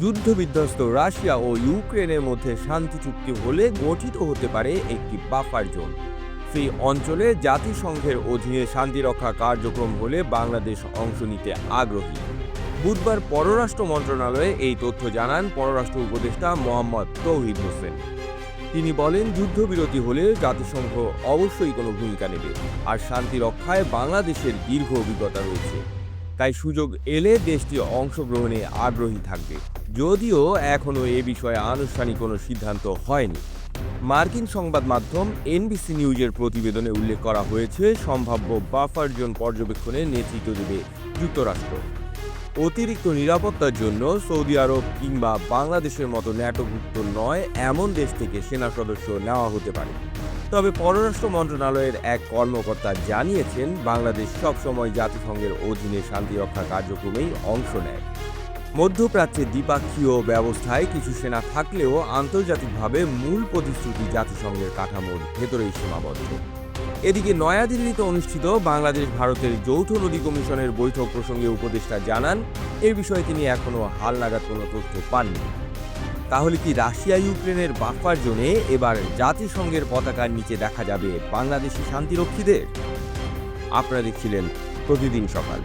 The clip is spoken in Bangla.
যুদ্ধ বিধ্বস্ত রাশিয়া ও ইউক্রেনের মধ্যে শান্তি চুক্তি হলে গঠিত হতে পারে একটি বাফার জোন। সেই অঞ্চলে জাতিসংঘের অধীনে শান্তিরক্ষা কার্যক্রম হলে বাংলাদেশ অংশ নিতে আগ্রহী। বুধবার পররাষ্ট্র মন্ত্রণালয়ে এই তথ্য জানান পররাষ্ট্র উপদেষ্টা মোহাম্মদ তৌহিদ হোসেন। তিনি বলেন, যুদ্ধবিরতি হলে জাতিসংঘ অবশ্যই কোনো ভূমিকা নেবে আর শান্তি রক্ষায় বাংলাদেশের দীর্ঘ অভিজ্ঞতা রয়েছে। তাই সুযোগ এলে দেশটি অংশগ্রহণে আগ্রহী থাকবে। যদিও এখনও এ বিষয়ে আনুষ্ঠানিক কোনো সিদ্ধান্ত হয়নি। মার্কিন সংবাদ মাধ্যম এনবিসি নিউজের প্রতিবেদনে উল্লেখ করা হয়েছে, সম্ভাব্য বাফার জোন পর্যবেক্ষণে নেতৃত্ব দেবে যুক্তরাষ্ট্র। অতিরিক্ত নিরাপত্তার জন্য সৌদি আরব কিংবা বাংলাদেশের মতো ন্যাটোভুক্ত নয়, এমন দেশ থেকে সেনা সদস্য নেওয়া হতে পারে। তবে পররাষ্ট্র মন্ত্রণালয়ের এক কর্মকর্তা জানিয়েছেন, বাংলাদেশ সবসময় জাতিসংঘের অধীনে শান্তিরক্ষা কার্যক্রমেই অংশ নেয়। মধ্যপ্রাচ্যে দ্বিপাক্ষীয় ব্যবস্থায় কিছু সেনা থাকলেও আন্তর্জাতিকভাবে মূল প্রতিশ্রুতি জাতিসংঘের কাঠামোর ভেতরেই সীমাবদ্ধ। এদিকে নয়াদিল্লিতে অনুষ্ঠিত বাংলাদেশ ভারতের যৌথ নদী কমিশনের বৈঠক প্রসঙ্গে উপদেষ্টা জানান, এ বিষয়ে তিনি এখনও হালনাগাদ কোনো তথ্য পাননি। তাহলে কি রাশিয়া ইউক্রেনের বাফার জোনে এবার জাতিসংঘের পতাকার নিচে দেখা যাবে বাংলাদেশি শান্তিরক্ষীদের? আপনারা দেখছিলেন প্রতিদিন সকাল।